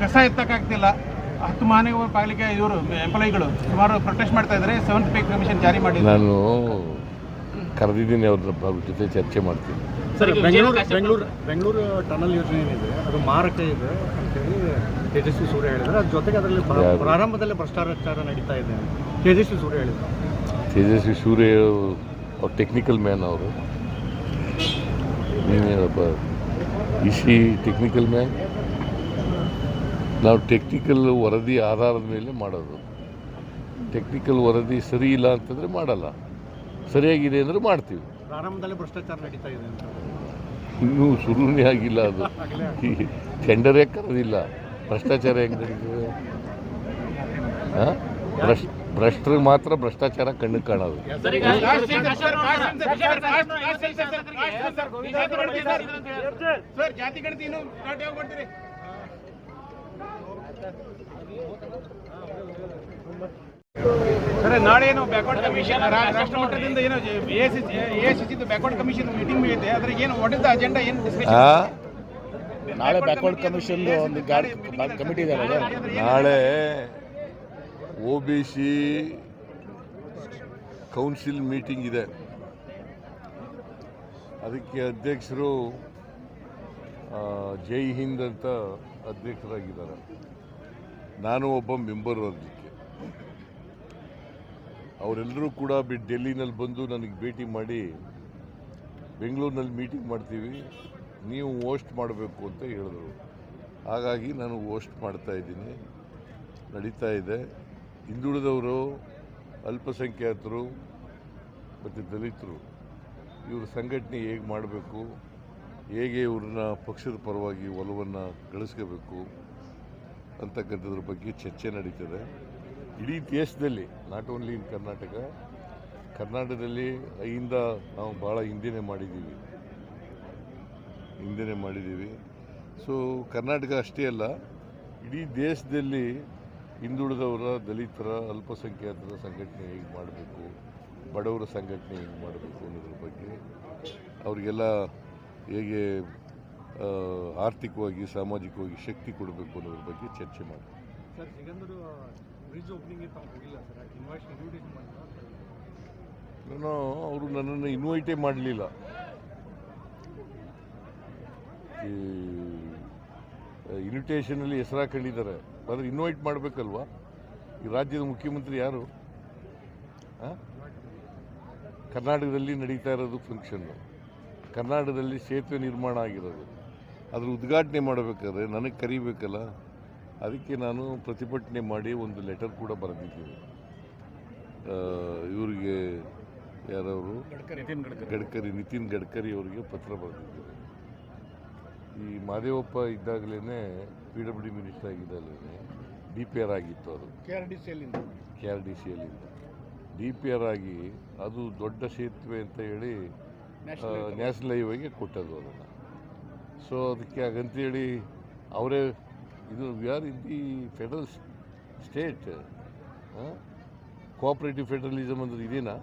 ಕಸ ಎತ್ತಕ್ಕಾಗ್ತಿಲ್ಲ. ಹತ್ತು ಮಹಾನಗರ ಪಾಲಿಕೆ ಇವರು ಎಂಪ್ಲಾಯಿಗಳು ಸುಮಾರು ಪ್ರೊಟೆಸ್ಟ್ ಮಾಡ್ತಾ ಇದ್ದಾರೆ. ಸೆವೆಂತ್ ಪೇ ಕಮಿಷನ್ ಜಾರಿ ಮಾಡಿ ನಾನು ಕರೆದಿದ್ದೀನಿ ಅವ್ರ ಅವ್ರ ಜೊತೆ ಚರ್ಚೆ ಮಾಡ್ತೀನಿ. ಸರ್ ಬೆಂಗಳೂರು ಬೆಂಗಳೂರು ಬೆಂಗಳೂರು ಟನಲ್ ಯೋಜನೆ ಏನಿದೆ ಅದು ಮಾರಕ ಇದೆ ಅಂತೇಳಿ ತೇಜಸ್ವಿ ಸೂರ್ಯ ಹೇಳಿದ್ರೆ ಅದ್ರ ಜೊತೆಗೆ ಅದರಲ್ಲಿ ಪ್ರ- ಪ್ರಾರಂಭದಲ್ಲೇ ಭ್ರಷ್ಟಾಚಾರ ನಡೀತಾ ಇದೆ ಅಂತ ತೇಜಸ್ವಿ ಸೂರ್ಯ ಹೇಳಿದ್ರು ತೇಜಸ್ವಿ ಸೂರ್ಯ ಅವ್ರು ಟೆಕ್ನಿಕಲ್ ಮ್ಯಾನ್ ಅವರು. ಇ ಇಸಿ ಟೆಕ್ನಿಕಲ್ ಮ್ಯಾನ್ ನಾವು ಟೆಕ್ನಿಕಲ್ ವರದಿ ಆಧಾರದ ಮೇಲೆ ಮಾಡೋದು ಟೆಕ್ನಿಕಲ್ ವರದಿ ಸರಿ ಇಲ್ಲ ಅಂತಂದರೆ ಮಾಡಲ್ಲ ಸರಿಯಾಗಿದೆ ಅಂದರೆ ಮಾಡ್ತೀವಿ ಪ್ರಾರಂಭದಲ್ಲೇ ಭ್ರಷ್ಟಾಚಾರ ನಡೀತಾ ಇದೆ ಅಂತ ಇನ್ನೂ ಶುರುನೇ ಆಗಿಲ್ಲ ಅದು ಟೆಂಡರೇ ಕರೆದಿಲ್ಲ ಭ್ರಷ್ಟಾಚಾರ ಹೆಂಗೆ ನಡೀತದೆ ಹಾಂ ಭ್ರಷ್ಟ ಭ್ರಷ್ಟರಿಗೆ ಮಾತ್ರ ಭ್ರಷ್ಟಾಚಾರ ಕಣ್ಣು ಕಾಣೋದು ಸರ್ ಜಾತಿ ಸರ್ ನಾಳೆ ಏನು ಬ್ಯಾಕ್ವರ್ಡ್ ಕಮಿಷನ್ ರಾಷ್ಟ್ರ ಮಟ್ಟದಿಂದ ಏನು A C C backward commission meeting ಇದೆ. ಅದ್ರ ಏನು ವಾಟ್ ಇಸ್ ದ ಅಜೆಂಡಾ ಏನು ಡಿಸ್ಕಷನ್ ನಾಳೆ ಬ್ಯಾಕ್ವರ್ಡ್ ಕಮಿಷನ್ ಒಂದು ಗಾರ್ಡ್ ಕಮಿಟಿ ಇದೆ ನಾಳೆ O B C council meeting ಇದೆ. ಅದಕ್ಕೆ ಅಧ್ಯಕ್ಷರು ಜೈ ಹಿಂದ್ ಅಂತ ಅಧ್ಯಕ್ಷರಾಗಿದ್ದಾರೆ. ನಾನು ಒಬ್ಬ ಮೆಂಬರ್ ಅದಕ್ಕೆ ಅವರೆಲ್ಲರೂ ಕೂಡ ಬಿ- ಡೆಲ್ಲಿನಲ್ಲಿ ಬಂದು ನನಗೆ ಭೇಟಿ ಮಾಡಿ, ಬೆಂಗಳೂರಿನಲ್ಲಿ ಮೀಟಿಂಗ್ ಮಾಡ್ತೀವಿ, ನೀವು ಹೋಸ್ಟ್ ಮಾಡಬೇಕು ಅಂತ ಹೇಳಿದ್ರು. ಹಾಗಾಗಿ ನಾನು ಹೋಸ್ಟ್ ಮಾಡ್ತಾ ಇದ್ದೀನಿ. ನಡೀತಾ ಇದೆ. ಹಿಂದುಳಿದವರು, ಅಲ್ಪಸಂಖ್ಯಾತರು, ಮತ್ತು ದಲಿತರು, ಇವ್ರ ಸಂಘಟನೆ ಹೇಗೆ ಮಾಡಬೇಕು, ಹೇಗೆ ಇವ್ರನ್ನ ಪಕ್ಷದ ಪರವಾಗಿ ಒಲವನ್ನು ಗಳಿಸ್ಕೋಬೇಕು ಅಂತಕ್ಕಂಥದ್ರ ಬಗ್ಗೆ ಚರ್ಚೆ ನಡೀತದೆ. ಇಡೀ ದೇಶದಲ್ಲಿ ನಾಟ್ ಓನ್ಲಿ ಇನ್ ಕರ್ನಾಟಕ ಕರ್ನಾಟಕದಲ್ಲಿ ಐಯಿಂದ ನಾವು ಭಾಳ ಹಿಂದೆನೇ ಮಾಡಿದ್ದೀವಿ. ಹಿಂದೆನೇ ಮಾಡಿದ್ದೀವಿ. ಸೊ ಕರ್ನಾಟಕ ಅಷ್ಟೇ ಅಲ್ಲ, ಇಡೀ ದೇಶದಲ್ಲಿ ಹಿಂದುಳಿದವರ, ದಲಿತರ, ಅಲ್ಪಸಂಖ್ಯಾತರ ಸಂಘಟನೆ ಹೇಗೆ ಮಾಡಬೇಕು, ಬಡವರ ಸಂಘಟನೆ ಹೇಗೆ ಮಾಡಬೇಕು ಅನ್ನೋದ್ರ ಬಗ್ಗೆ ಅವರಿಗೆಲ್ಲ ಹೇಗೆ ಆರ್ಥಿಕವಾಗಿ ಸಾಮಾಜಿಕವಾಗಿ ಶಕ್ತಿ ಕೊಡಬೇಕು ಅನ್ನೋದ್ರ ಬಗ್ಗೆ ಚರ್ಚೆ ಮಾಡಿ ನಾನು ಅವರು ನನ್ನನ್ನು ಇನ್ವೈಟೇ ಮಾಡಲಿಲ್ಲ. ಈ ಇನ್ವಿಟೇಷನಲ್ಲಿ ಹೆಸರು ಹಾಕೊಂಡಿದ್ದಾರೆ ಆದರೆ ಇನ್ವೈಟ್ ಮಾಡಬೇಕಲ್ವಾ? ಈ ರಾಜ್ಯದ ಮುಖ್ಯಮಂತ್ರಿ ಯಾರು? ಕರ್ನಾಟಕದಲ್ಲಿ ನಡೀತಾ ಇರೋದು ಫಂಕ್ಷನ್ನು ಕರ್ನಾಟಕದಲ್ಲಿ ಸೇತುವೆ ನಿರ್ಮಾಣ ಆಗಿರೋದು. ಅದ್ರ ಉದ್ಘಾಟನೆ ಮಾಡಬೇಕಾದ್ರೆ ನನಗೆ ಕರಿಬೇಕಲ್ಲ? ಅದಕ್ಕೆ ನಾನು ಪ್ರತಿಭಟನೆ ಮಾಡಿ ಒಂದು ಲೆಟರ್ ಕೂಡ ಬರೆದಿದ್ದೀನಿ. ಇವರಿಗೆ ಯಾರವರು? ನಿತಿನ್ ಗಡ್ಕರಿ. ನಿತಿನ್ ಗಡ್ಕರಿ ಅವರಿಗೆ ಪತ್ರ ಬರೆದಿದ್ದಾರೆ ಈ ಮಾದೇವಪ್ಪ ಇದ್ದಾಗಲೇ ಪಿ ಡಬ್ಲ್ಯೂ ಡಿ ಮಿನಿಸ್ಟರ್ ಆಗಿದ್ದಾಗಲೇ ಡಿ ಪಿ ಆರ್ ಆಗಿತ್ತು ಅದು. ಕೆ ಆರ್ ಡಿ ಸಿ ಎಲ್ಲಿಂದ ಕೆ ಆರ್ ಡಿ ಸಿ ಎಲ್ಲಿಂದ ಡಿ ಪಿ ಆರ್ ಆಗಿ ಅದು ದೊಡ್ಡ ಸೇತುವೆ ಅಂತ ಹೇಳಿ ನ್ಯಾಷನಲ್ ಹೈವೇಗೆ ಕೊಟ್ಟದ್ದು ಅದನ್ನು. ಸೊ ಅದಕ್ಕೆ ಹಾಗಂತೇಳಿ ಅವರೇ, ಇದು we are in the federal state cooperative federalism ಅಂದ್ರೆ ಇದೇನಾ?